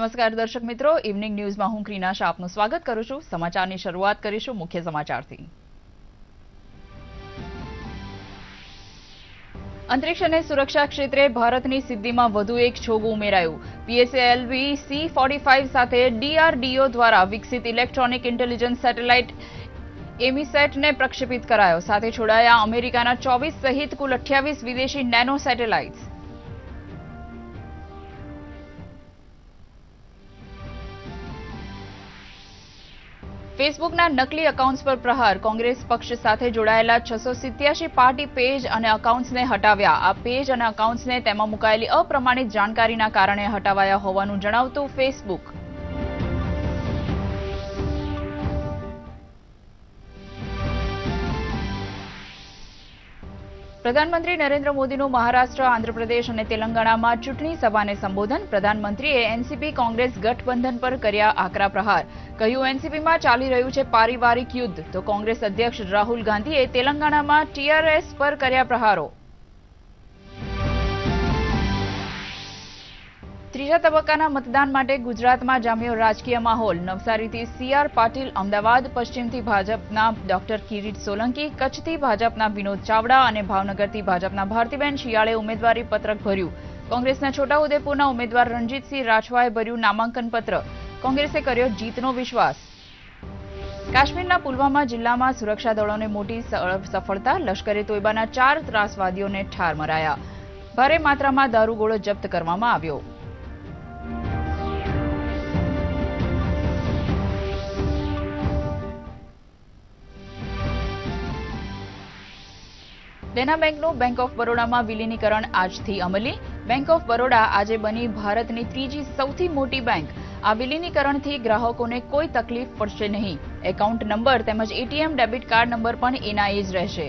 નમસ્કાર દર્શક મિત્રો ઇવનિંગ ન્યૂઝમાં હું ક્રીના શાહ આપનું સ્વાગત કરું છું. સમાચારની શરૂઆત કરીશું મુખ્ય સમાચારથી. અંતરિક્ષ અને સુરક્ષા ક્ષેત્રે ભારતની સિદ્ધિમાં વધુ એક છોગું ઉમેરાયું. પીએસએલવી સી ફોર્ટી ફાઇવ સાથે ડીઆરડીઓ દ્વારા વિકસિત ઇલેક્ટ્રોનિક ઇન્ટેલિજન્સ સેટેલાઇટ એમીસેટને પ્રક્ષેપિત કરાયો. સાથે છોડાયા અમેરિકાના ચોવીસ સહિત કુલ અઠ્યાવીસ વિદેશી નેનો સેટેલાઇટ્સ. ફેસબુકના નકલી એકાઉન્ટ્સ પર પ્રહાર. કોંગ્રેસ પક્ષ સાથે જોડાયેલા છસો સિત્યાસી પાર્ટી પેજ અને એકાઉન્ટ્સને હટાવ્યા. આ પેજ અને એકાઉન્ટ્સને તેમાં મુકાયેલી અપ્રમાણિત જાણકારીના કારણે હટાવાયા હોવાનું જણાવતું ફેસબુક પ્રધાનમંત્રી નરેન્દ્ર મોદીનું મહારાષ્ટ્ર, આંધ્રપ્રદેશ અને તેલંગાણામાં ચૂંટણી સભાને સંબોધન પ્રધાનમંત્રીએ એનસીપી કોંગ્રેસ ગઠબંધન પર કર્યા આકરા પ્રહાર. કહ્યું, એનસીપીમાં ચાલી રહ્યું છે પારિવારિક યુદ્ધ. તો કોંગ્રેસ અધ્યક્ષ રાહુલ ગાંધીએ તેલંગાણામાં ટીઆરએસ પર કર્યા પ્રહારો. ત્રીજા તબક્કાના મતદાન માટે ગુજરાતમાં જામ્યો રાજકીય માહોલ. નવસારીથી સીઆર પાટીલ, અમદાવાદ, પશ્ચિમથી ભાજપના ડોક્ટર કિરીટ સોલંકી, કચ્છથી ભાજપના વિનોદ ચાવડા અને ભાવનગરથી ભાજપના ભારતીબેન શિયાળે ઉમેદવારી પત્રક ભર્યું. કોંગ્રેસના છોટાઉદેપુરના ઉમેદવાર રણજીતસિંહ રાઠવાએ ભર્યું નામાંકન પત્ર. કોંગ્રેસે કર્યો જીતનો વિશ્વાસ. કાશ્મીરના પુલવામા જિલ્લામાં સુરક્ષા દળોને મોટી સફળતા, લશ્કરે તોયબાના ચાર ત્રાસવાદીઓને ઠાર મરાયા. ભારે માત્રામાં દારૂગોળો જપ્ત કરવામાં આવ્યો. દેના બેંકનું બેંક ઓફ બરોડામાં વિલીનીકરણ આજથી અમલી. બેંક ઓફ બરોડા આજે બની ભારતની ત્રીજી સૌથી મોટી બેંક આ વિલીનીકરણથી ગ્રાહકોને કોઈ તકલીફ પડશે નહીં. એકાઉન્ટ નંબર તેમજ એટીએમ ડેબિટ કાર્ડ નંબર પણ એના એ જ રહેશે.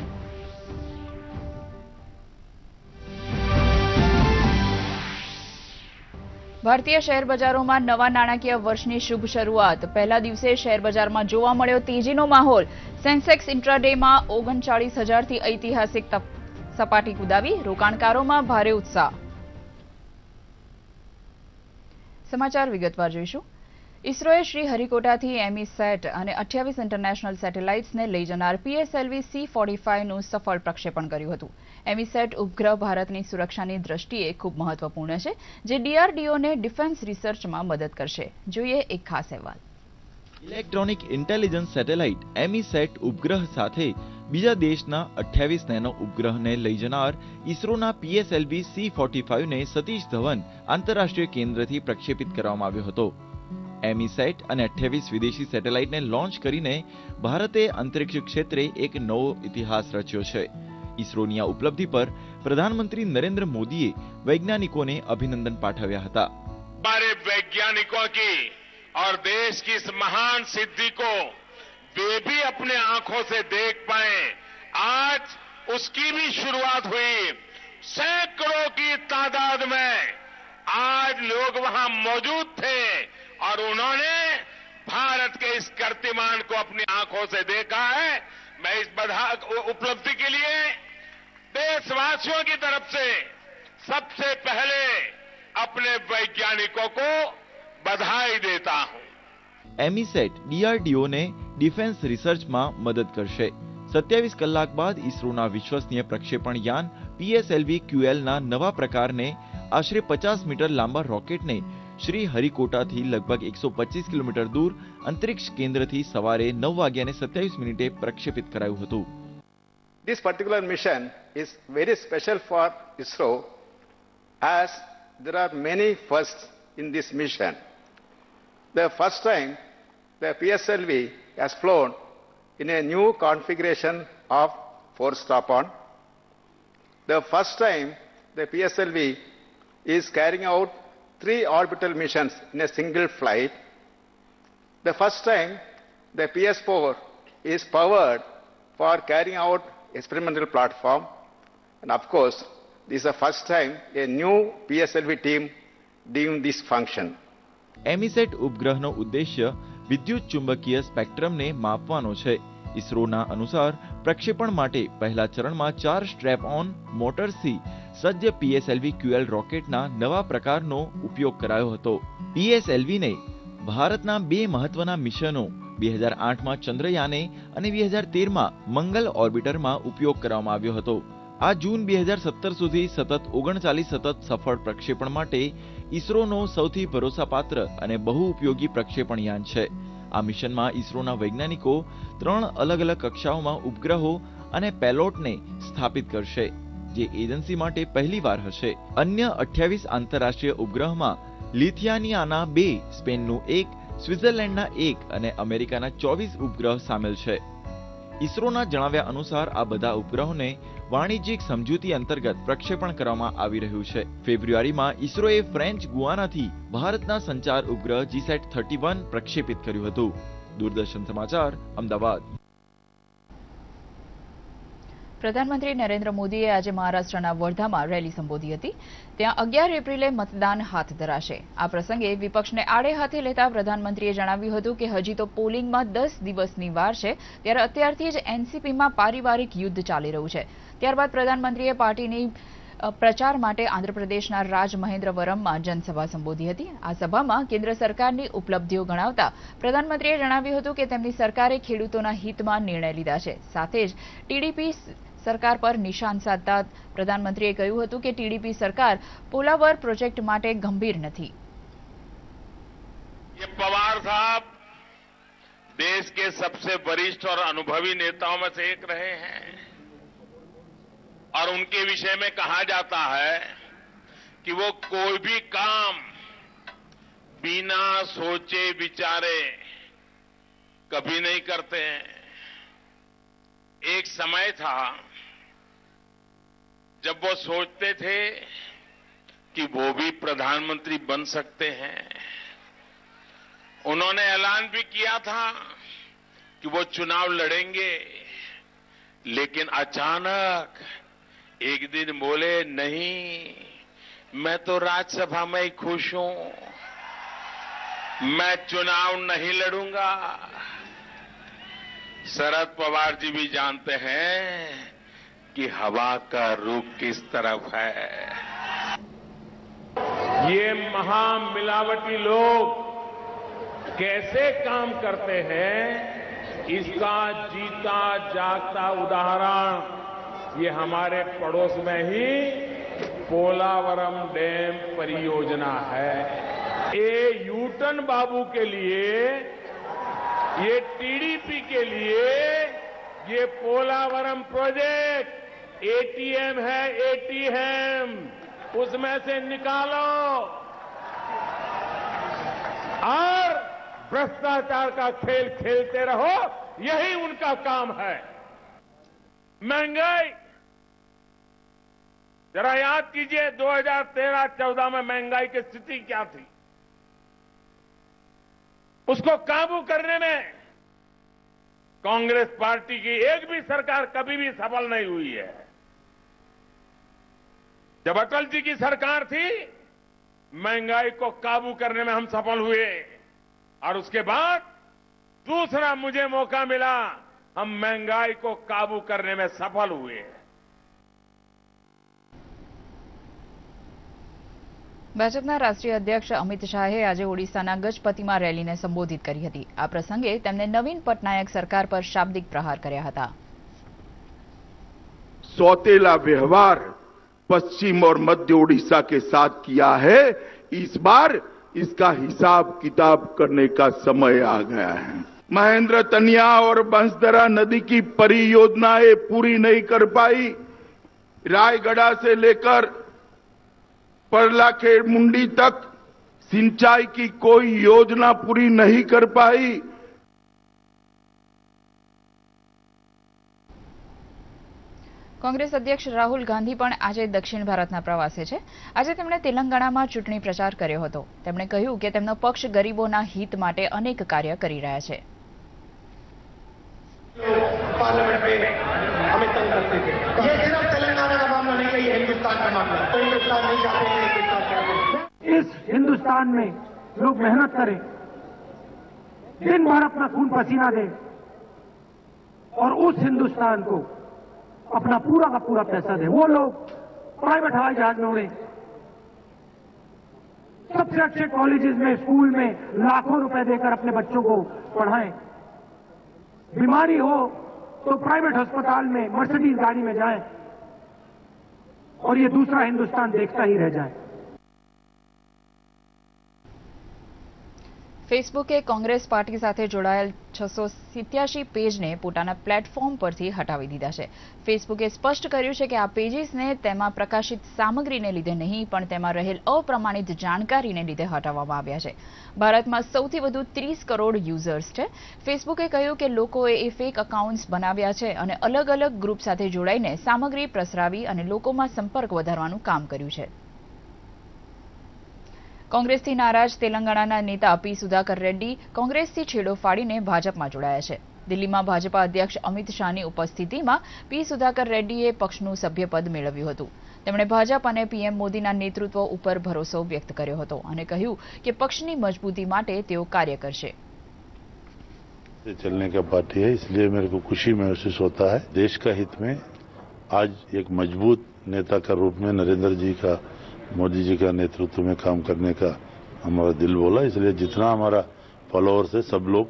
ભારતીય શેર બજારોમાં નવા નાણાકીય વર્ષની શુભ શરૂઆત. પહેલા દિવસે શેર બજારમાં જોવા મળ્યો તેજીનો માહોલ. સેન્સેક્સ ઇન્ટ્રાડેમાં ઓગણચાળીસ હજારથી ઐતિહાસિક સપાટી કુદાવી, રોકાણકારોમાં ભારે ઉત્સાહ. સમાચાર વિગતવાર જોઈશું. ઇસરોએ શ્રી હરિકોટાથી એમી સેટ અને અઠ્યાવીસ ઇન્ટરનેશનલ સેટેલાઇટ્સને લઈ જનાર પીએસએલવી સી ફોર્ટી ફાઇવનું સફળ પ્રક્ષેપણ કર્યું હતું. એમીસેટ ઉપગ્રહ ભારતની સુરક્ષાની દ્રષ્ટિએ ખૂબ મહત્વપૂર્ણ છે, જે ડીઆરડીઓને ડિફેન્સ રિસર્ચમાં મદદ કરશે. જોઈએ એક ખાસ અહેવાલ. ઇલેક્ટ્રોનિક ઇન્ટેલિજન્સ સેટેલાઇટ એમીસેટ ઉપગ્રહ સાથે બીજા દેશના અઠ્યાવીસ નેનો ઉપગ્રહને લઈ જનાર ઇસરોના પીએસએલવી સી ફોર્ટી ફાઇવને સતીશ ધવન આંતરરાષ્ટ્રીય કેન્દ્રથી પ્રક્ષેપિત કરવામાં આવ્યો હતો. એમીસેટ અને અઠ્યાવીસ વિદેશી સેટેલાઇટને લોન્ચ કરીને ભારતે અંતરિક્ષ ક્ષેત્રે એક નવો ઇતિહાસ રચ્યો છે ઇસરોની આ ઉપલબ્ધિ પર પ્રધાનમંત્રી નરેન્દ્ર મોદીએ વૈજ્ઞાનિકોને અભિનંદન પાઠવ્યા હતા हमारे वैज्ञानिकों की और देश की इस महान सिद्धि को वे भी अपने आंखों से देख पाए आज उसकी भी शुरुआत हुई सैकड़ों की तादाद में आज लोग वहां मौजूद थे और उन्होंने भारत के इस कीर्तिमान को अपनी आंखों से देखा है मैं इस बधा उपलब्धि के लिए देशवासियों की तरफ से सबसे पहले अपने वैज्ञानिकों को बधाई देता हूं એમીસેટ ડીઆરડીઓને ડિફેન્સ રિસર્ચમાં મદદ કરશે સત્યાવીસ કલાક બાદ ઇસરોના વિશ્વસનીય પ્રક્ષેપણ યાન પીએસએલવી ક્યુએલના નવા પ્રકારને આશરે પચાસ મીટર લાંબા રોકેટને શ્રી હરિકોટાથી લગભગ એકસો પચીસ કિલોમીટર દૂર અંતરિક્ષ કેન્દ્રથી સવારે નવ વાગ્યાને સત્યાવીસ મિનિટે પ્રક્ષેપિત કરાયું હતું This particular mission is very special for ISRO as there are many firsts in this mission. The first time the PSLV has flown in a new configuration of force stop-on. The first time the PSLV is carrying out three orbital missions in a single flight. The first time the PS4 is powered for carrying out experimental platform. And of course, this is the first time a new PSLV team doing this function. એમીસેટ ઉપગ્રહનો ઉદ્દેશ્ય વિદ્યુત ચુંબકીય સ્પેક્ટ્રમને માપવાનો છે ઇસરોના અનુસાર પ્રક્ષેપણ માટે પહેલા ચરણમાં ચાર સ્ટ્રેપ ઓન મોટર્સથી સજ્જ પીએસએલવી ક્યુએલ રોકેટના નવા પ્રકારનો ઉપયોગ કરાયો હતો. પીએસએલવીને ભારતના બે મહત્વના મિશનો બે હજાર આઠમાં ચંદ્રયાને અને બે હજાર તેરમાં મંગલ ઓર્બિટરમાં ઉપયોગ કરવામાં આવ્યો હતો. આ જૂન બે હજાર સત્તર સુધી સતત ઓગણચાલીસ સતત સફળ પ્રક્ષેપણ માટે ઇસરોનો સૌથી ભરોસાપાત્ર અને બહુ ઉપયોગી પ્રક્ષેપણ યાન છે. આ મિશનમાં ઇસરોના વૈજ્ઞાનિકો ત્રણ અલગ અલગ કક્ષાઓમાં ઉપગ્રહો અને પેલોટને સ્થાપિત કરશે, જે એજન્સી માટે પહેલીવાર હશે. અન્ય અઠ્યાવીસ આંતરરાષ્ટ્રીય ઉપગ્રહમાં લિથિયાનિયાના બે, સ્પેનનું એક, સ્વિટ્ઝરલેન્ડના એક અને અમેરિકાના ચોવીસ ઉપગ્રહ સામેલ છે. ઇસરોના જણાવ્યા અનુસાર આ બધા ઉપગ્રહોને વાણિજ્યિક સમજૂતી અંતર્ગત પ્રક્ષેપણ કરવામાં આવી રહ્યું છે. ફેબ્રુઆરીમાં ઇસરોએ ફ્રેન્ચ ગુઆનાથી ભારતના સંચાર ઉપગ્રહ જીસેટ થર્ટી વન પ્રક્ષેપિત કર્યું હતું. દૂરદર્શન સમાચાર, અમદાવાદ. પ્રધાનમંત્રી નરેન્દ્ર મોદીએ આજે મહારાષ્ટ્રના વર્ધામાં રેલી સંબોધી હતી. ત્યાં અગિયાર એપ્રિલે મતદાન હાથ ધરાશે. આ પ્રસંગે વિપક્ષને આડે હાથે લેતા પ્રધાનમંત્રીએ જણાવ્યું હતું કે હજી તો પોલિંગમાં દસ દિવસની વાર છે, ત્યારે અત્યારથી જ એનસીપીમાં પારિવારિક યુદ્ધ ચાલી રહ્યું છે. ત્યારબાદ પ્રધાનમંત્રીએ પાર્ટીની પ્રચાર માટે આંધ્રપ્રદેશના રાજમહેન્દ્રવરમમાં જનસભા સંબોધી હતી. આ સભામાં કેન્દ્ર સરકારની ઉપલબ્ધિઓ ગણાવતા પ્રધાનમંત્રીએ જણાવ્યું હતું કે તેમની સરકારે ખેડૂતોના હિતમાં નિર્ણય લીધા છે. સાથે જ ટીડીપી સરકાર પર નિશાન સાધતા પ્રધાનમંત્રીએ કહ્યું હતું કે ટીડીપી સરકાર પોલાવર પ્રોજેક્ટ માટે ગંભીર નથી ये पवार साहब देश के सबसे वरिष्ठ और अनुभवी नेताओं में से एक रहे हैं और उनके विषय में कहा जाता है कि वो कोई भी काम बिना सोचे विचारे कभी नहीं करते हैं एक समय था जब वो सोचते थे कि वो भी प्रधानमंत्री बन सकते हैं, उन्होंने ऐलान भी किया था कि वो चुनाव लड़ेंगे, लेकिन अचानक एक दिन बोले, नहीं, मैं तो राज्यसभा में ही खुश हूँ, मैं चुनाव नहीं लड़ूँगा। शरद पवार जी भी जानते हैं कि हवा का रुख किस तरफ़ है? ये महामिलावटी लोग कैसे काम करते हैं? इसका जीता जागता उदाहरण ये हमारे पड़ोस में ही पोलावरम डैम परियोजना है। ये यूटन बाबू के लिए, ये टीडीपी के लिए ये पोलावरम प्रोजेक्ट एटीएम है एटीएम उसमें से निकालो। और भ्रष्टाचार का खेल खेलते रहो, यही उनका काम है। महँगाई। जरा याद कीजिए 2013-14 में महँगाई की स्थिति क्या थी? उसको काबू करने में कांग्रेस पार्टी की एक भी सरकार कभी भी सफल नहीं हुई है। जब अटल जी की सरकार थी महंगाई को काबू करने में हम सफल हुए और उसके बाद दूसरा मुझे मौका मिला हम महंगाई को काबू करने में सफल हुए ભાજપના રાષ્ટ્રીય અધ્યક્ષ અમિત શાહે આજે ઓડિશાના ગજપતિમાં રેલીને સંબોધિત કરી હતી આ પ્રસંગે તેમણે નવીન પટનાયક સરકાર પર શાબ્દિક પ્રહાર કર્યા હતા सौतेला व्यवहार पश्चिम और मध्य उड़ीसा के साथ किया है। इस बार इसका हिसाब किताब करने का समय आ गया है। महेंद्र तनिया और बंसदरा नदी की परियोजनाएँ पूरी नहीं कर पाई। रायगढ़ा से लेकर परलाखेड़ मुंडी तक सिंचाई की कोई योजना पूरी नहीं कर पाई। કોંગ્રેસ અધ્યક્ષ રાહુલ ગાંધી પણ આજે દક્ષિણ ભારતના પ્રવાસે છે આજે તેમણે તેલંગાણામાં ચૂંટણી પ્રચાર કર્યો હતો તેમણે કહ્યું કે તેમનો પક્ષ ગરીબોના હિત માટે અનેક કાર્ય કરી રહ્યા છે पार्लियामेंट में हमें तंग करते थे ये सिर्फ तेलंगाना का मामला नहीं है ये हिंदुस्तान का मामला है तो हिंदुस्तान नहीं चाहते हैं हिंदुस्तान चाहते हैं इस हिंदुस्तान में लोग मेहनत करें दिन भर अपना खून पसीना दें और उस हिंदुस्तान को अपना पूरा का पूरा पैसा दे। वो लोग प्राइवेट हवाई जहाज़ में उड़े सबसे अच्छे कॉलेजेस में स्कूल में लाखों रुपए देकर अपने बच्चों को पढ़ाएँ। बीमारी हो तो प्राइवेट अस्पताल में मर्सिडीज गाड़ी में जाएँ और ये दूसरा हिंदुस्तान देखता ही रह जाए। ફેસબુકે કોંગ્રેસ પાર્ટી સાથે જોડાયેલ છસો સિત્યાસી પેજને પોતાના પ્લેટફોર્મ પરથી હટાવી દીધા છે. ફેસબુકે સ્પષ્ટ કર્યું છે કે આ પેજીસને તેમાં પ્રકાશિત સામગ્રીને લીધે નહીં, પણ તેમાં રહેલ અપ્રમાણિત જાણકારીને લીધે હટાવવામાં આવ્યા છે. ભારતમાં સૌથી વધુ ત્રીસ કરોડ યુઝર્સ છે. ફેસબુકે કહ્યું કે લોકોએ એ ફેક અકાઉન્ટ્સ બનાવ્યા છે અને અલગ અલગ ગ્રુપ સાથે જોડાઈને સામગ્રી પ્રસરાવી અને લોકોમાં સંપર્ક વધારવાનું કામ કર્યું છે. કોંગ્રેસથી નારાજ તેલંગાણાના નેતા પી સુધાકર રેડ્ડી કોંગ્રેસથી છેડો ફાડીને ભાજપમાં જોડાયા છે દિલ્હીમાં ભાજપા અધ્યક્ષ અમિત શાહની ઉપસ્થિતિમાં પી સુધાકર રેડ્ડીએ પક્ષનું સભ્યપદ મેળવ્યું હતું તેમણે ભાજપ અને પીએમ મોદીના નેતૃત્વ ઉપર ભરોસો વ્યક્ત કર્યો હતો અને કહ્યું કે પક્ષની મજબૂતી માટે તેઓ કાર્ય કરશે से चलने का पार्टी है इसलिए मेरे को खुशी महसूस होता है देश का हित में आज एक मजबूत नेता का रूप में नरेंद्र जी का मोदी जी का नेतृत्व में काम करने का हमारा दिल बोला इसलिए जितना हमारा फॉलोअर्स है सब लोग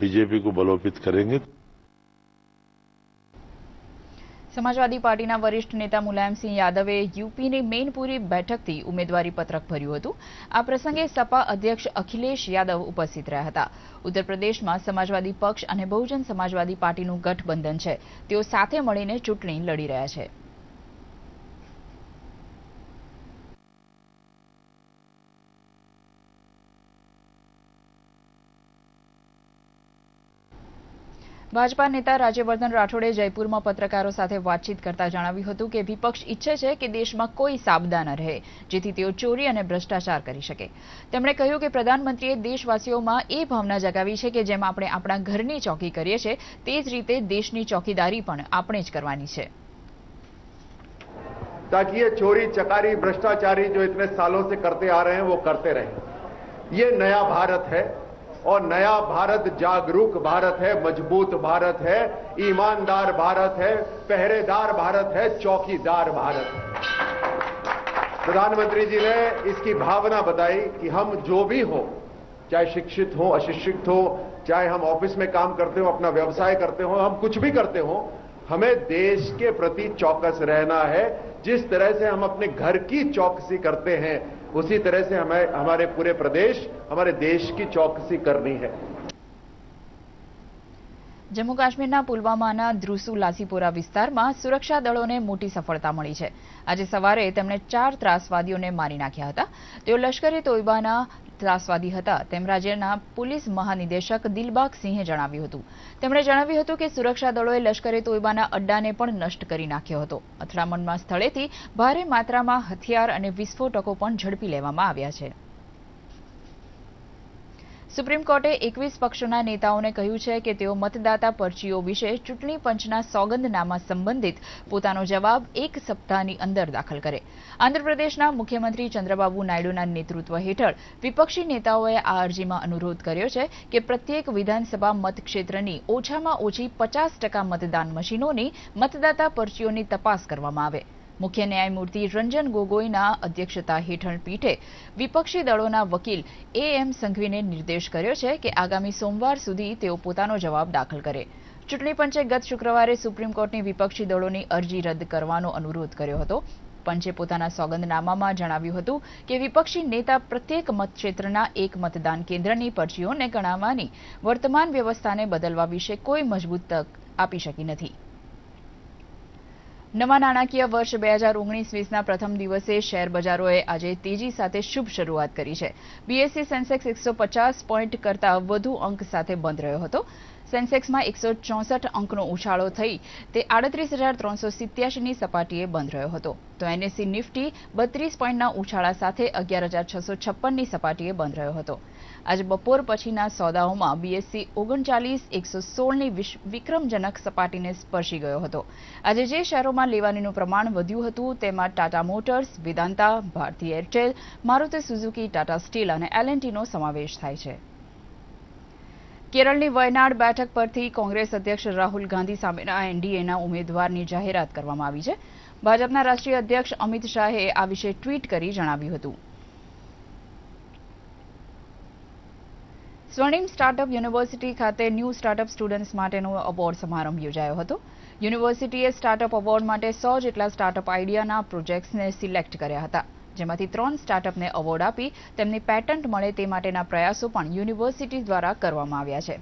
बीजेपी को बलोपित करेंगे સમાજવાદી પાર્ટીના વરિષ્ઠ નેતા મુલાયમસિંહ યાદવે યુપીની મેનપુરી બેઠકથી ઉમેદવારી પત્રક ભર્યું હતું આ પ્રસંગે સપા અધ્યક્ષ અખિલેશ યાદવ ઉપસ્થિત રહ્યા હતા ઉત્તર પ્રદેશમાં સમાજવાદી પક્ષ અને બહુજન સમાજવાદી પાર્ટીનું ગઠબંધન છે તેઓ સાથે મળીને ચૂંટણી લડી રહ્યા છે ભાજપા નેતા રાજ્યવર્ધન રાઠોડે જયપુરમાં પત્રકારો સાથે વાતચીત કરતા જણાવ્યું હતું કે વિપક્ષ ઈચ્છે છે કે દેશમાં કોઈ સાબદા ન રહે જેથી તેઓ ચોરી અને ભ્રષ્ટાચાર કરી શકે તેમણે કહ્યું કે પ્રધાનમંત્રીએ દેશવાસીઓમાં એ ભાવના જગાવી છે કે જેમ આપણે આપણા ઘરની ચોકી કરીએ છીએ તે જ રીતે દેશની ચોકીદારી પણ આપણે જ કરવાની છે ताकि ये चोरी चकारी भ्रष्टाचारी जो इतने सालों से करते आ रहे हैं वो करते रहे ये नया भारत है और नया भारत जागरूक भारत है, मज़बूत भारत है, ईमानदार भारत है, पहरेदार भारत है, चौकीदार भारत है। प्रधानमंत्री जी ने इसकी भावना बताई कि हम जो भी हो, चाहे शिक्षित हो, अशिक्षित हो, चाहे हम ऑफ़िस में काम करते हो, अपना व्यवसाय करते हो, हम कुछ भी करते हो, हमें देश के प्रति चौकस रहना है। जिस तरह से हम अपने घर की चौकसी करते हैं उसी तरह से हमें हमारे पूरे प्रदेश हमारे देश की चौकसी करनी है જમ્મુ કાશ્મીરના પુલવામાના ધ્રુસુ લાસીપોરા વિસ્તારમાં સુરક્ષા દળોને મોટી સફળતા મળી છે આજે સવારે તેમણે ચાર ત્રાસવાદીઓને મારી નાખ્યા હતા તેઓ લશ્કરે તોયબાના ત્રાસવાદી હતા. તેમ રાજ્યના પોલીસ મહાનિદેશક દિલબાગ સિંહે જણાવ્યું હતું. તેમણે જણાવ્યું હતું કે સુરક્ષા દળોએ લશ્કરે તોયબાના અડ્ડાને પણ નષ્ટ કરી નાખ્યો હતો. અથડામણમાં સ્થળેથી ભારે માત્રામાં હથિયાર અને વિસ્ફોટકો પણ ઝડપી લેવામાં આવ્યા છે. સુપ્રીમ કોર્ટે એકવીસ પક્ષોના નેતાઓને કહ્યું છે કે તેઓ મતદાતા પરચીઓ વિશે ચૂંટણી પંચના સોગંદનામા સંબંધિત પોતાનો જવાબ એક સપ્તાહની અંદર દાખલ કરે. આંધ્રપ્રદેશના મુખ્યમંત્રી ચંદ્રબાબુ નાયડુના નેતૃત્વ હેઠળ વિપક્ષી નેતાઓએ આ અરજીમાં અનુરોધ કર્યો છે કે પ્રત્યેક વિધાનસભા મતક્ષેત્રની ઓછામાં ઓછી પચાસ ટકા મતદાન મશીનોની મતદાતા પરચીઓની તપાસ કરવામાં આવે. મુખ્ય ન્યાયમૂર્તિ રંજન ગોગોઈના અધ્યક્ષતા હેઠળ પીઠે વિપક્ષી દળોના વકીલ એ એમ સંઘવીને નિર્દેશ કર્યો છે કે આગામી સોમવાર સુધી તેઓ પોતાનો જવાબ દાખલ કરે. ચૂંટણી પંચે ગત શુક્રવારે સુપ્રીમ કોર્ટની વિપક્ષી દળોની અરજી રદ કરવાનો અનુરોધ કર્યો હતો. પંચે પોતાના સોગંદનામામાં જણાવ્યું હતું કે વિપક્ષી નેતા પ્રત્યેક મતક્ષેત્રના એક મતદાન કેન્દ્રની પરચીઓને ગણાવવાની વર્તમાન વ્યવસ્થાને બદલવા વિશે કોઈ મજબૂત તક આપી શકી નથી. નવા નાણાકીય વર્ષ બે હજાર ઓગણીસ વીસના પ્રથમ દિવસે શેર બજારોએ આજે તેજી સાથે શુભ શરૂઆત કરી છે. બીએસસી સેન્સેક્સ એકસો પચાસ પોઈન્ટ કરતા વધુ અંક સાથે બંધ રહ્યો હતો. સેન્સેક્સમાં એકસો ચોસઠ અંકનો ઉછાળો થઈ તે આડત્રીસ હજાર ત્રણસો સિત્યાસીની સપાટીએ બંધ રહ્યો હતો. તો એનએસસી નિફ્ટી બત્રીસ પોઈન્ટના ઉછાળા સાથે અગિયાર હજાર છસો છપ્પનની સપાટીએ બંધ રહ્યો હતો. આજે બપોર પછીના સોદાઓમાં બીએસસી ઓગણચાલીસ, એકસો સોળની વિક્રમજનક સપાટીને સ્પર્શી ગયો હતો. આજે જે શેરોમાં લેવાનીનું પ્રમાણ વધ્યું હતું તેમાં Tata Motors, Vedanta, Bharti Airtel, Maruti Suzuki, Tata Steel અને એલએનટીનો સમાવેશ થાય છે. કેરળની વયનાડ બેઠક પરથી કોંગ્રેસ અધ્યક્ષ રાહુલ ગાંધી સામેના એનડીએના ઉમેદવારની જાહેરાત કરવામાં આવી છે. ભાજપના રાષ્ટ્રીય અધ્યક્ષ અમિત શાહે આ વિશે ટ્વીટ કરી જણાવ્યું હતું. સ્વર્ણિમ સ્ટાર્ટઅપ યુનિવર્સિટી ખાતે ન્યૂ સ્ટાર્ટઅપ સ્ટુડન્ટ્સ માટેનો એવોર્ડ સમારંભ યોજાયો હતો. યુનિવર્સિટીએ સ્ટાર્ટઅપ એવોર્ડ માટે સો જેટલા સ્ટાર્ટઅપ આઈડિયાના પ્રોજેક્ટ્સને સિલેક્ટ કર્યા હતા. જેમાંથી ત્રણ સ્ટાર્ટઅપને એવોર્ડ આપી તેમને પેટન્ટ મળે તે માટેના પ્રયાસો પણ યુનિવર્સિટી દ્વારા કરવામાં આવ્યા છે.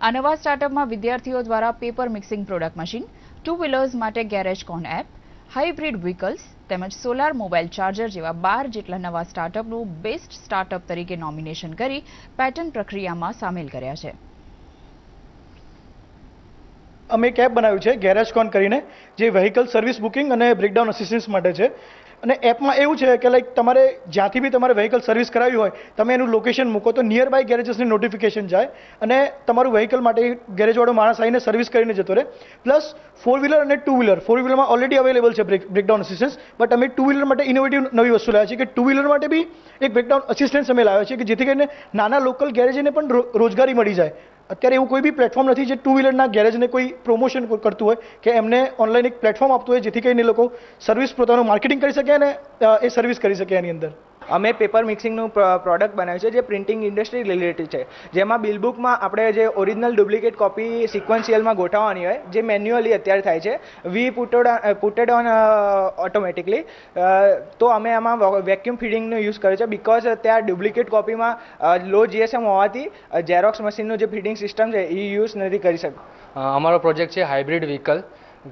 આ નવા સ્ટાર્ટઅપમાં વિદ્યાર્થીઓ દ્વારા paper mixing product machine two wheelers માટે ગેરેજ કોન એપ હાઇબ્રિડ વ્હીકલ્સ તેમજ સોલાર મોબાઈલ ચાર્જર જેવા બાર જેટલા નવા સ્ટાર્ટઅપનું બેસ્ટ સ્ટાર્ટઅપ તરીકે નોમિનેશન કરી પેટન્ટ પ્રક્રિયામાં સામેલ કર્યા છે. અમે એક એપ બનાવ્યું છે ગેરેજ કોન કરીને, જે વ્હીકલ સર્વિસ બુકિંગ અને બ્રેકડાઉન અસિસ્ટન્સ માટે છે. અને એપમાં એવું છે કે લાઈક તમારે જ્યાંથી બી તમારે વ્હીકલ સર્વિસ કરાવી હોય, તમે એનું લોકેશન મૂકો તો નિયર બાય ગેરેજીસની નોટિફિકેશન જાય અને તમારું વ્હીકલ માટે ગેરેજવાળો માણસ આવીને સર્વિસ કરીને જતો રહે. પ્લસ ફોર વ્હીલર અને ટુ વ્હીલર ફોર વ્હીલરમાં ઓલરેડી અવેલેબલ છે બ્રેક બ્રેકડાઉન અસિસ્ટન્સ બટ અમે ટુ વ્હીલર માટે ઇનોવેટિવ નવી વસ્તુ લાવ્યા છે કે ટુ વ્હીલર માટે બી એક બ્રેકડાઉન અસિસ્ટન્સ અમે લાવ્યા છે કે જેથી કરીને નાના લોકલ ગેરેજને પણ રોજગારી મળી જાય. અત્યારે એવું કોઈ બી પ્લેટફોર્મ નથી જે ટુ વ્હીલરના ગેરેજને કોઈ પ્રોમોશન કરતું હોય કે એમને ઓનલાઈન એક પ્લેટફોર્મ આપતું હોય જેથી કરીને લોકો સર્વિસ પોતાનું માર્કેટિંગ કરી શકે અને એ સર્વિસ કરી શકે એની અંદર. અમે પેપર મિક્સિંગનું પ્રોડક્ટ બનાવ્યું છે, જે પ્રિન્ટિંગ ઇન્ડસ્ટ્રી રિલેટેડ છે. જેમાં બિલબુકમાં આપણે જે ઓરિજિનલ ડુપ્લિકેટ કોપી સિક્વન્સિયલમાં ગોઠવવાની હોય, જે મેન્યુઅલી અત્યારે થાય છે વી પુટેડ પુટેડ ઓન ઓટોમેટિકલી તો અમે આમાં વેક્યુમ ફીડિંગનો યુઝ કર્યો છે બિકોઝ ત્યાં ડુપ્લિકેટ કોપીમાં લો જીએસએમ હોવાથી ઝેરોક્સ મશીનનું જે ફીડિંગ સિસ્ટમ છે એ યુઝ નથી કરી શકતું. અમારો પ્રોજેક્ટ છે હાઇબ્રિડ વ્હીકલ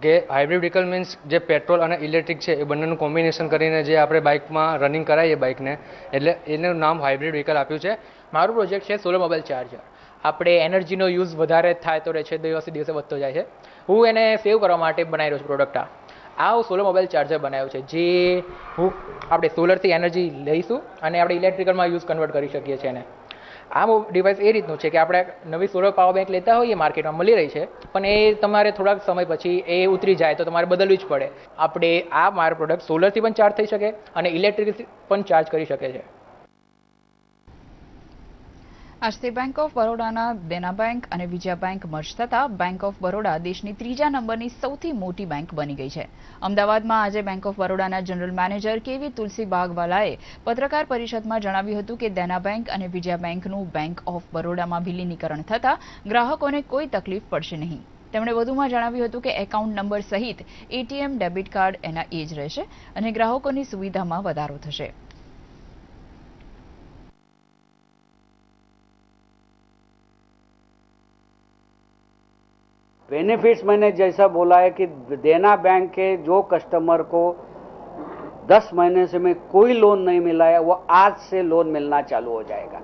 કે હાઇબ્રિડ વ્હીકલ મીન્સ જે પેટ્રોલ અને ઇલેક્ટ્રિક છે, એ બંનેનું કોમ્બિનેશન કરીને જે આપણે બાઇકમાં રનિંગ કરાવીએ બાઇકને એટલે એનું નામ હાઇબ્રિડ વ્હીકલ આપ્યું છે. મારું પ્રોજેક્ટ છે સોલર મોબાઈલ ચાર્જર આપણે એનર્જીનો યુઝ વધારે થાય તો રહે છે, દિવસે દિવસે વધતો જાય છે. હું એને સેવ કરવા માટે બનાવી રહ્યો છું પ્રોડક્ટ આ. આ સોલર મોબાઈલ ચાર્જર બનાવ્યું છે, જે હું આપણે સોલરથી એનર્જી લઈશું અને આપણે ઇલેક્ટ્રિકલમાં યુઝ કન્વર્ટ કરી શકીએ છીએ એને. આ ડિવાઇસ એ રીતનું છે કે આપણે નવી સોલર પાવર બેંક લેતા હોઈએ માર્કેટમાં મળી રહી છે, પણ એ તમારે થોડાક સમય પછી એ ઉતરી જાય તો તમારે બદલવી જ પડે. આપણે આ મારો પ્રોડક્ટ સોલરથી પણ ચાર્જ થઈ શકે અને ઇલેક્ટ્રિકથી પણ ચાર્જ કરી શકે છે. આજથી બેંક ઓફ બરોડાના દેના બેંક અને વિજયા બેંક મર્જ થતા બેંક ઓફ બરોડા દેશની ત્રીજા નંબરની સૌથી મોટી બેંક બની ગઈ છે. અમદાવાદમાં આજે bank of બરોડાના general manager K V Tulsi બાગવાલાએ પત્રકાર પરિષદમાં જણાવ્યું હતું કે દેના બેંક અને વિજયા બેંકનું બેંક ઓફ બરોડામાં વિલીનીકરણ થતા ગ્રાહકોને કોઈ તકલીફ પડશે નહીં. તેમણે વધુમાં જણાવ્યું હતું કે એકાઉન્ટ નંબર સહિત એટીએમ ડેબિટ કાર્ડ એના એ જ રહેશે અને ગ્રાહકોની સુવિધામાં વધારો થશે. बेनिफिट्स मैंने जैसा बोला है कि देना बैंक के जो कस्टमर को 10 महीने से में कोई लोन नहीं मिला है, वो आज से लोन मिलना चालू हो जाएगा।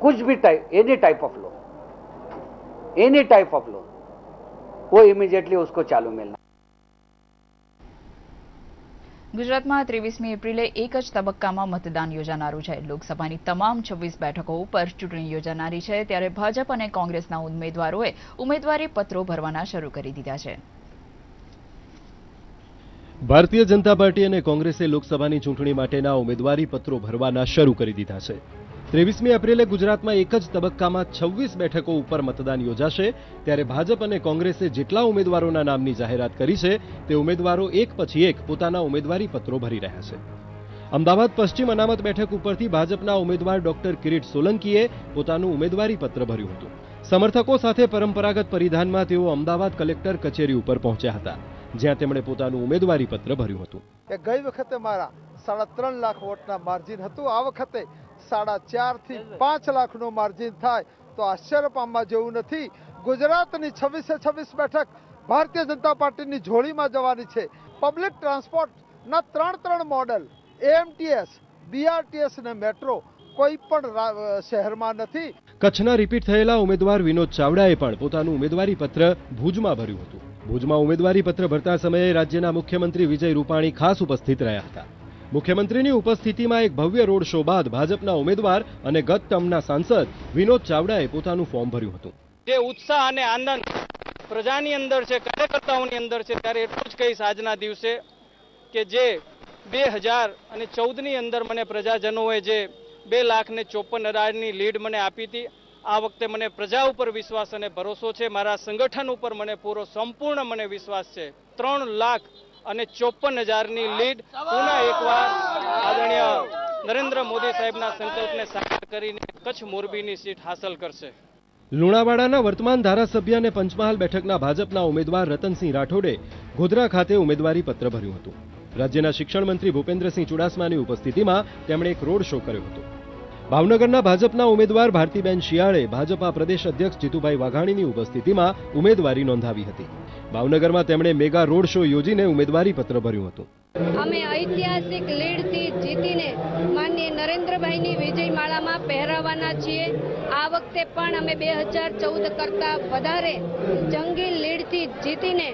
कुछ भी type any type of loan any type of loan वो इमीडिएटली उसको चालू मिलना। ગુજરાતમાં ત્રેવીસમી એપ્રિલે એક જ તબક્કામાં મતદાન યોજાનારું છે. લોકસભાની તમામ છવ્વીસ બેઠકો ઉપર ચૂંટણી યોજાનારી છે. ત્યારે ભાજપ અને કોંગ્રેસના ઉમેદવારોએ ઉમેદવારી પત્રો ભરવાના શરૂ કરી દીધા છે. ભારતીય જનતા પાર્ટી અને કોંગ્રેસે લોકસભાની ચૂંટણી માટેના ઉમેદવારી પત્રો ભરવાના શરૂ કરી દીધા છે. ત્રેવીસમી એપ્રિલે ગુજરાતમાં એક જ તબક્કામાં છવ્વીસ બેઠકો ઉપર મતદાન યોજાશે. ત્યારે ભાજપ અને કોંગ્રેસે જેટલા ઉમેદવારોના નામની જાહેરાત કરી છે, તે ઉમેદવારો એક પછી એક પોતાના ઉમેદવારી પત્રો ભરી રહ્યા છે. અમદાવાદ પશ્ચિમ અનામત બેઠક ઉપરથી ભાજપના ઉમેદવાર ડોક્ટર કિરીટ સોલંકીએ પોતાનું ઉમેદવારી પત્ર ભર્યું હતું. સમર્થકો સાથે પરંપરાગત પરિધાનમાં તેઓ અમદાવાદ કલેક્ટર કચેરી ઉપર પહોંચ્યા હતા, જ્યાં તેમણે પોતાનું ઉમેદવારી પત્ર ભર્યું હતું. ગઈ વખતે મારા સાડા ત્રણ લાખ વોટના માર્જિન હતું. આ વખતે સાડા ચારથી પાંચ લાખનું માર્જિન થાય તો આશ્ચર્ય પામવા જેવું નથી. ગુજરાતની છવ્વીસે છવ્વીસ બેઠક ભારતીય જનતા પાર્ટીની જોડીમાં જવાની છે. પબ્લિક ટ્રાન્સપોર્ટના ત્રણ ત્રણ મોડેલ, એએમટીએસ, બીઆરટીએસ અને મેટ્રો કોઈ પણ શહેરમાં નથી. કચ્છના રિપીટ થયેલા ઉમેદવાર વિનોદ ચાવડાએ પણ પોતાનું ઉમેદવારી પત્ર ભુજમાં ભર્યું હતું. ભુજમાં ઉમેદવારી પત્ર ભરતા સમયે રાજ્યના મુખ્યમંત્રી વિજય રૂપાણી ખાસ ઉપસ્થિત રહ્યા હતા. મુખ્યમંત્રીની ઉપસ્થિતિમાં એક ભવ્ય રોડ શો બાદ ભાજપના ઉમેદવાર અને ગત ટર્મના સાંસદ વિનોદ ચાવડાએ પોતાનું ફોર્મ ભર્યું હતું. જે ઉત્સાહ અને આનંદ પ્રજાની અંદર છે, કાર્યકર્તાઓની અંદર છે, ત્યારે એટલું જ કહીશ આજના દિવસે કે જે બે હજાર અને ચૌદની અંદર મને પ્રજાજનોએ જે બે લાખ ને ચોપન હજારની લીડ મને આપી હતી, આ વખતે મને પ્રજા ઉપર વિશ્વાસ અને ભરોસો છે, મારા સંગઠન ઉપર મને પૂરો સંપૂર્ણ મને વિશ્વાસ છે. ત્રણ લાખ અને ચોપન હજારની લીડ પુનઃ એકવાર આદરણીય નરેન્દ્ર મોદી સાહેબના સંકલ્પને સાકાર કરીને કચ્છ મોરબીની સીટ હાંસલ કરશે. લુણાવાડાના વર્તમાન ધારાસભ્ય અને પંચમહાલ બેઠકના ભાજપના ઉમેદવાર રતનસિંહ રાઠોડે ગોધરા ખાતે ઉમેદવારી પત્ર ભર્યું હતું. રાજ્યના શિક્ષણ મંત્રી ભૂપેન્દ્રસિંહ ચુડાસમાની ઉપસ્થિતિમાં તેમણે એક રોડ શો કર્યો હતો. ભાવનગરના ભાજપના ઉમેદવાર ભારતીબેન શિયાળે ભાજપા પ્રદેશ અધ્યક્ષ જીતુભાઈ વાઘાણીની ઉપસ્થિતિમાં ઉમેદવારી નોંધાવી હતી. ભાવનગરમાં તેમણે મેગા રોડ શો યોજીને ઉમેદવારી પત્ર ભર્યું હતું. અમે ઐતિહાસિક લીડથી જીતીને માનનીય નરેન્દ્રભાઈની વિજયમાળામાં પહેરાવાના છીએ. આ વખતે પણ અમે બે હજાર ચૌદ કરતાં વધારે જંગી લીડથી જીતીને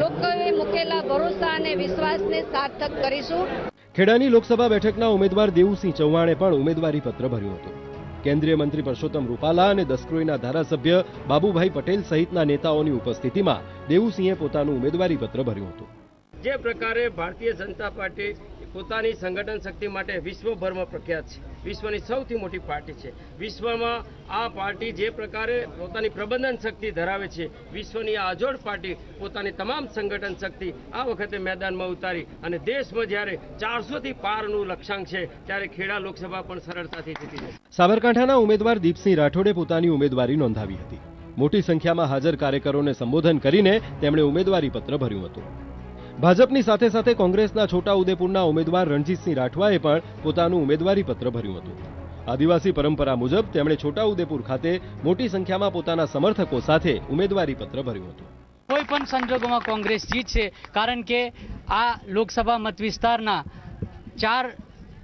લોકોએ મૂકેલા ભરોસા અને વિશ્વાસને સાર્થક કરીશું. ખેડાની લોકસભા બેઠકના ઉમેદવાર દેવુસિંહ ચૌહાણે પણ ઉમેદવારી પત્ર ભર્યું હતું. કેન્દ્રીય મંત્રી પરસોત્તમ રૂપાલા અને દસક્રોઈના ધારાસભ્ય બાબુભાઈ પટેલ સહિતના નેતાઓની ઉપસ્થિતિમાં દેવુસિંહે પોતાનું ઉમેદવારી પત્ર ભર્યું હતું. જે પ્રકારે ભારતીય જનતા પાર્ટી પોતાની સંગઠન શક્તિ માટે વિશ્વભરમાં પ્રખ્યાત છે. વિશ્વની સૌથી મોટી પાર્ટી છે. વિશ્વમાં આ પાર્ટી જે પ્રકારે પોતાની પ્રબંધન શક્તિ ધરાવે છે, વિશ્વની આ અજોડ પાર્ટી પોતાની તમામ સંગઠન શક્તિ આ વખતે મેદાનમાં ઉતારી અને દેશમાં જ્યારે ચારસોથી પારનું લક્ષ્યાંક છે, ત્યારે ખેડા લોકસભા પણ સરળતાથી જીતી જશે. સાબરકાંઠાના ઉમેદવાર દીપસિંહ રાઠોડે પોતાની ઉમેદવારી નોંધાવી હતી. મોટી સંખ્યામાં હાજર કાર્યકરોને સંબોધન કરીને તેમણે ઉમેદવારી પત્ર ભર્યું હતું. ભાજપની સાથે સાથે કોંગ્રેસના છોટાઉદેપુરના ઉમેદવાર રણજીતસિંહ રાઠવાએ પણ પોતાનું ઉમેદવારી પત્ર ભર્યું હતું. આદિવાસી પરંપરા મુજબ તેમણે છોટાઉદેપુર ખાતે મોટી સંખ્યામાં પોતાના સમર્થકો સાથે ઉમેદવારી પત્ર ભર્યું હતું. કોઈ પણ સંજોગોમાં કોંગ્રેસ જીતશે, કારણ કે આ લોકસભા મત વિસ્તારના ચાર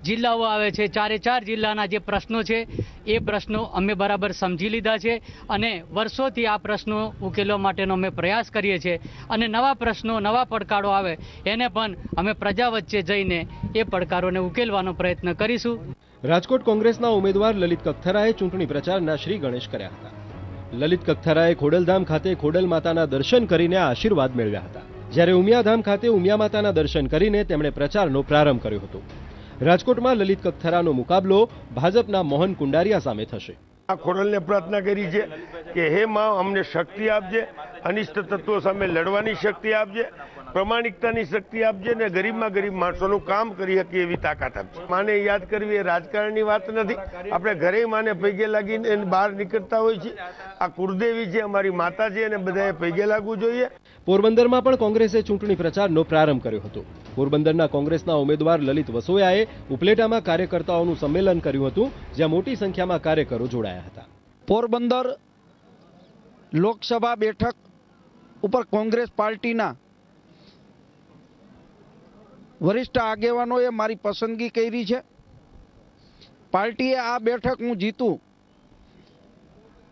જિલ્લાઓ આવે છે. ચારે ચાર જિલ્લાના જે પ્રશ્નો છે, એ પ્રશ્નો અમે બરાબર સમજી લીધા છે અને વર્ષોથી આ પ્રશ્નો ઉકેલવા માટેનો અમે પ્રયાસ કરીએ છીએ. અને નવા પ્રશ્નો, નવા પડકારો આવે, એને પણ અમે પ્રજા વચ્ચે જઈને એ પડકારોને ઉકેલવાનો પ્રયત્ન કરીશું. રાજકોટ કોંગ્રેસના ઉમેદવાર લલિત કખ્થરાએ ચૂંટણી પ્રચારના શ્રી ગણેશ કર્યા હતા. લલિત કખ્થરાએ ખોડલધામ ખાતે ખોડલ માતાના દર્શન કરીને આશીર્વાદ મેળવ્યા હતા. જ્યારે ઉમિયાધામ ખાતે ઉમિયા માતાના દર્શન કરીને તેમણે પ્રચારનો પ્રારંભ કર્યો હતો. રાજકોટમાં લલિત કગથરાનો મુકાબલો ભાજપના મોહન કુંડારિયા સામે થશે. આ ખોડલને પ્રાર્થના કરી છે કે હે માં, અમને શક્તિ આપજે, અનિષ્ટ તત્વો સામે લડવાની શક્તિ આપજે, પ્રમાણિકતાની શક્તિ આપજે ને ગરીબમાં ગરીબ માણસોનું કામ કરી શકીએ એવી તાકાત આપજે. માને યાદ કરવી એ રાજકારણની વાત નથી. આપણે ઘરે માને પૈગે લાગીને બહાર નીકળતા હોય છે આ કુળદેવી છે, અમારી માતા છે અને બધાએ પૈગે લાગવું જોઈએ. પોરબંદરમાં પણ કોંગ્રેસે ચૂંટણી પ્રચારનો પ્રારંભ કર્યો હતો. પોરબંદરના કોંગ્રેસના ઉમેદવાર લલિત વસોયાએ ઉપલેટામાં કાર્યકર્તાઓનું સંમેલન કર્યું હતું, જ્યાં મોટી સંખ્યામાં કાર્યકરો જોડાયા. હતા. પોરબંદર લોકસભા બેઠક ઉપર કોંગ્રેસ પાર્ટીના વરિષ્ઠ આગેવાનોએ મારી પસંદગી કરી છે. પાર્ટીએ આ બેઠક હું જીતું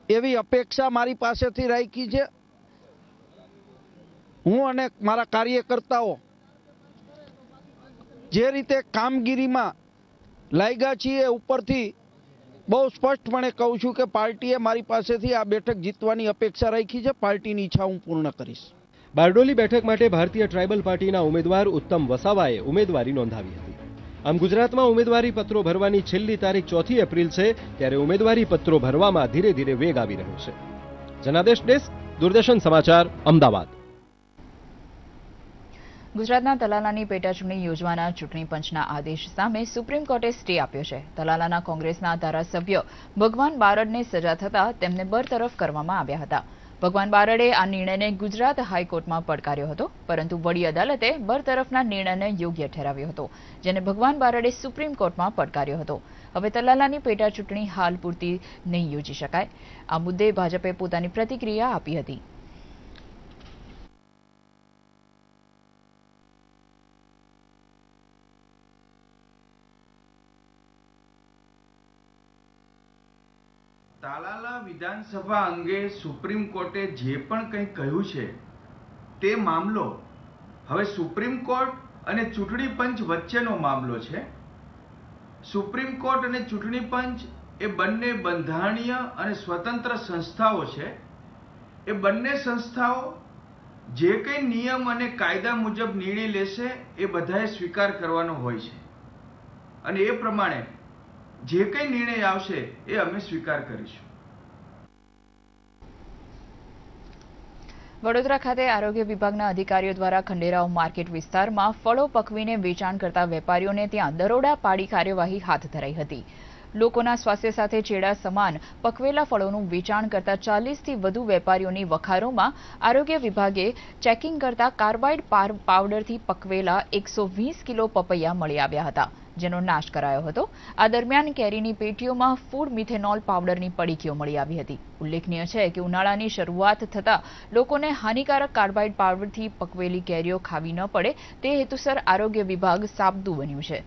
એવી અપેક્ષા મારી પાસેથી રાખી છે. હું અને મારા કાર્યકર્તાઓ જે રીતે કામગીરીમાં લાગ્યા છીએ ઉપરથી બહુ સ્પષ્ટપણે કહું છું કે પાર્ટીએ મારી પાસેથી આ બેઠક જીતવાની અપેક્ષા રાખી છે. પાર્ટીની ઈચ્છા હું પૂર્ણ કરીશ. બારડોલી બેઠક માટે ભારતીય ટ્રાઇબલ પાર્ટીના ઉમેદવાર ઉત્તમ વસાવાએ ઉમેદવારી નોંધાવી હતી. આમ ગુજરાતમાં ઉમેદવારી પત્રો ભરવાની છેલ્લી તારીખ ચોથી એપ્રિલ છે, ત્યારે ઉમેદવારી પત્રો ભરવામાં ધીરે ધીરે વેગ આવી રહ્યો છે. જનાદેશ ડેસ્ક, દૂરદર્શન સમાચાર, અમદાવાદ. ગુજરાતના તલાલાની પેટાચૂંટણી યોજવાના ચૂંટણી પંચના આદેશ સામે સુપ્રીમ કોર્ટે સ્ટે આપ્યો છે. તલાલાના કોંગ્રેસના ધારાસભ્ય ભગવાન બારડને સજા થતા તેમને બરતરફ કરવામાં આવ્યા હતા. ભગવાન બારડે આ નિર્ણયને ગુજરાત હાઈકોર્ટમાં પડકાર્યો હતો, પરંતુ વડી અદાલતે બરતરફના નિર્ણયને યોગ્ય ઠેરાવ્યો હતો, જેને ભગવાન બારડે સુપ્રીમ કોર્ટમાં પડકાર્યો હતો. હવે તલાલાની પેટાચૂંટણી હાલ પૂરતી નહીં યોજી શકાય. આ મુદ્દે ભાજપે પોતાની પ્રતિક્રિયા આપી હતી. તાલાલા વિધાનસભા અંગે સુપ્રીમ કોર્ટે જે પણ કંઈ કહ્યું છે, તે મામલો હવે સુપ્રીમ કોર્ટ અને ચૂંટણી પંચ વચ્ચેનો મામલો છે. સુપ્રીમ કોર્ટ અને ચૂંટણી પંચ એ બંને બંધારણીય અને સ્વતંત્ર સંસ્થાઓ છે. એ બંને સંસ્થાઓ જે કંઈ નિયમ અને કાયદા મુજબ નિર્ણય લેશે એ બધાએ સ્વીકાર કરવાનો હોય છે. અને એ પ્રમાણે જે કંઈ નિર્ણય આવશે એ અમે સ્વીકાર કરીશું. વડોદરા ખાતે આરોગ્ય વિભાગના અધિકારીઓ દ્વારા ખંડેરાવ માર્કેટ વિસ્તારમાં ફળો પકવીને વેચાણ કરતા વેપારીઓને ત્યાં દરોડા પાડી કાર્યવાહી હાથ ધરાઈ હતી. લોકોના સ્વાસ્થ્ય સાથે ચેડા સમાન પકવેલા ફળોનું વેચાણ કરતા ચાલીસથી વધુ વેપારીઓની વખારોમાં આરોગ્ય વિભાગે ચેકિંગ કરતા કાર્બાઇડ પાવડરથી પકવેલા એકસો વીસ કિલો પપૈયા મળી આવ્યા હતા. જેનો નાશ કરાયો હતો. આ દરમિયાન કેરીની પેટીઓમાં ફૂડ મિથેનોલ પાવડરની પડીકીઓ મળી આવી હતી. ઉલ્લેખનીય છે કે ઉનાળાની શરૂઆત થતાં લોકોને હાનિકારક કાર્બાઇડ પાવડરથી પકવેલી કેરીઓ ખાવી ન પડે, તે હેતુસર આરોગ્ય વિભાગ સાબદું બન્યું છે.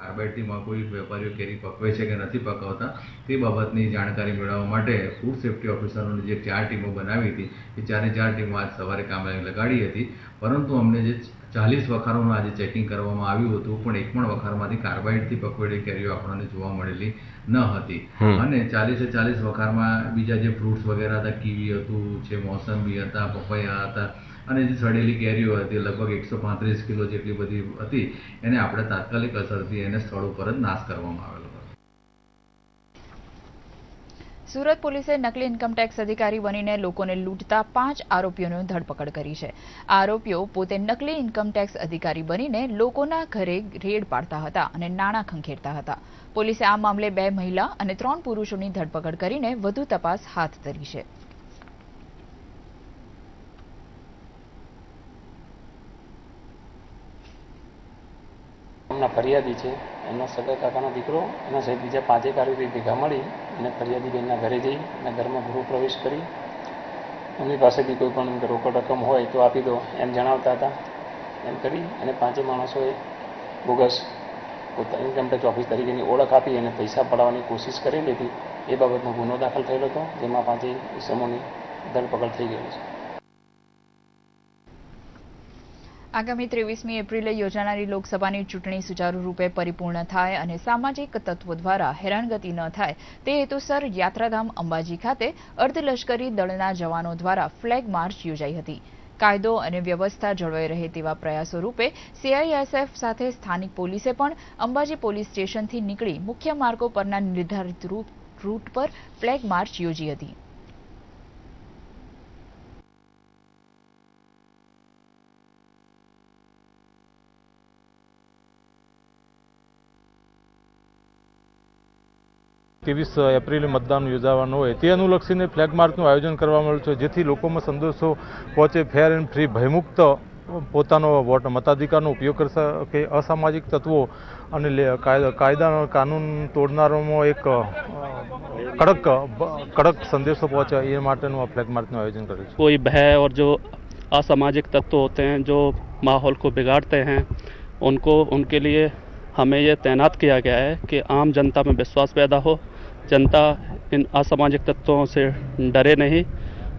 કાર્બાઇડથી કોઈ વેપારીઓ કેરી પકવે છે કે નથી પકવતા તે બાબતની જાણકારી મેળવવા માટે ફૂડ સેફ્ટી ઓફિસરોની જે ચાર ટીમો બનાવી હતી એ ચારે ચાર ટીમો આજ સવારે કામે લગાડી હતી. પરંતુ અમને જે ચાલીસ વખારોનું આજે ચેકિંગ કરવામાં આવ્યું હતું પણ એક પણ વખારમાંથી કાર્બાઇડથી પકવેલી કેરીઓ આપણને જોવા મળેલી ન હતી. અને ચાલીસે ચાલીસ વખારમાં બીજા જે ફ્રૂટ્સ વગેરે હતા કીવી હતું છે મોસંબી હતા પપૈયા હતા અને જે સડેલી કેરીઓ હતી, લગભગ એકસો પાંત્રીસ કિલો જેટલી બધી હતી, એને આપણે તાત્કાલિક અસરથી એને સ્થળ ઉપર જ નાશ કરવામાં આવેલો સુરત પોલીસે નકલી ઇન્કમટેક્સ અધિકારી બનીને લોકોને લૂંટતા પાંચ આરોપીઓની ધરપકડ કરી છે. આરોપીઓ પોતે નકલી ઇન્કમટેક્સ અધિકારી બનીને લોકોના ઘરે રેડ પાડતા હતા અને નાણાં ખંખેરતા હતા. પોલીસે આ મામલે બે મહિલા અને ત્રણ પુરુષોની ધરપકડ કરીને વધુ તપાસ હાથ ધરી છે. એમના ફરિયાદી છે, એમનો સગા કાકાનો દીકરો, એના સહિત બીજા પાંચેક આરોપી ભેગા મળી અને ફરિયાદી બેનના ઘરે જઈ અને ઘરમાં ગૃહ પ્રવેશ કરી. એમની પાસેથી કોઈ પણ રોકડ રકમ હોય તો આપી દો એમ જણાવતા હતા. એમ કરી અને પાંચે માણસોએ બોગસ પોતા ઇન્કમટેક્સ ઓફિસ તરીકેની ઓળખ આપી અને પૈસા પડાવવાની કોશિશ કરેલી હતી. એ બાબતનો ગુનો દાખલ થયેલો હતો, જેમાં પાંચેય ઇસમોની ધરપકડ થઈ ગયેલી છે. આગામી ત્રેવીસમી એપ્રિલે યોજાનારી લોકસભાની ચૂંટણી સુચારુ રૂપે પરિપૂર્ણ થાય અને સામાજિક તત્વો દ્વારા હેરાનગતિ ન થાય, તે હેતુસર યાત્રાધામ અંબાજી ખાતે અર્ધલશ્કરી દળના જવાનો દ્વારા ફ્લેગ માર્ચ યોજાઈ હતી. કાયદો અને વ્યવસ્થા જળવાઈ રહે તેવા પ્રયાસો રૂપે સીઆઈએસએફ સાથે સ્થાનિક પોલીસે પણ અંબાજી પોલીસ સ્ટેશનથી નીકળી મુખ્ય માર્ગો પરના નિર્ધારિત રૂટ પર ફ્લેગ માર્ચ યોજી હતી. ત્રેવીસ એપ્રિલે મતદાન યોજાવાનું હોય તે અનુલક્ષીને ફ્લેગ માર્ચનું આયોજન કરવામાં આવ્યું છે જેથી લોકોમાં સંદેશો પહોંચે ફેર એન્ડ ફ્રી ભયમુક્ત પોતાનો વોટ મતાધિકારનો ઉપયોગ કરી શકે અસામાજિક તત્વો અને કાયદા કાનૂન તોડનારોમાં એક કડક કડક સંદેશો પહોંચે એ માટેનું આ ફ્લેગ માર્ચનું આયોજન કર્યું છે कोई भय और जो असामाजिक तत्व होते हैं जो माहौल को बिगाड़ते हैं उनको उनके लिए हमें ये तैनात किया गया है कि आम जनता में विश्वास पैदा हो जनता इन असामाजिक तत्वों से डरे नहीं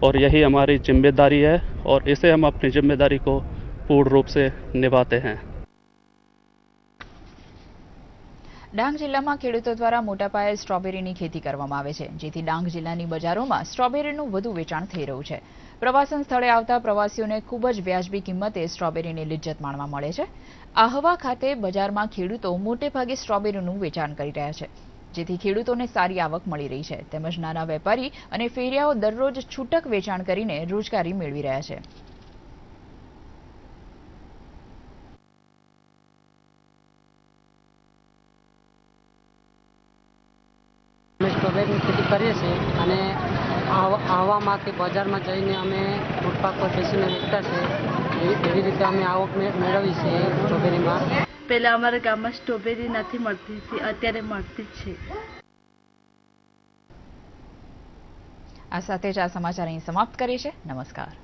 और यही हमारी जिम्मेदारी है और इसे हम अपनी जिम्मेदारी को पूर्ण रूप से निभाते हैं ડાંગ જિલ્લામાં ખેડૂતો દ્વારા મોટા પાયે સ્ટ્રોબેરીની ખેતી કરવામાં આવે છે જેથી ડાંગ જિલ્લાની બજારોમાં સ્ટ્રોબેરીનું વધુ વેચાણ થઈ રહ્યું છે પ્રવાસન સ્થળે આવતા પ્રવાસીઓને ખૂબ જ વ્યાજબી કિંમતે સ્ટ્રોબેરીની લિજ્જત માણવા મળે છે આહવા ખાતે બજારમાં ખેડૂતો મોટે ભાગે સ્ટ્રોબેરીનું વેચાણ કરી રહ્યા છે જેથી ખેડૂતોને સારી આવક મળી રહી છે. તેમજ નાના વેપારી અને ફેરિયાઓ દરરોજ છૂટક વેચાણ કરીને રોજગારી મેળવી રહ્યા છે. કરીએ છીએ અને આવામાં કે બજારમાં જઈને અમે ફૂટપાથ પર બેસીને વેચતા છીએ. એવી રીતે અમે આવક મેળવી છે સ્ટ્રોબેરીમાં. પહેલા અમારા ગામમાં સ્ટ્રોબેરી નથી મળતી અત્યારે મળતી છે. આ સાથે જ આ સમાચાર અહીં સમાપ્ત કરીએ છે નમસ્કાર.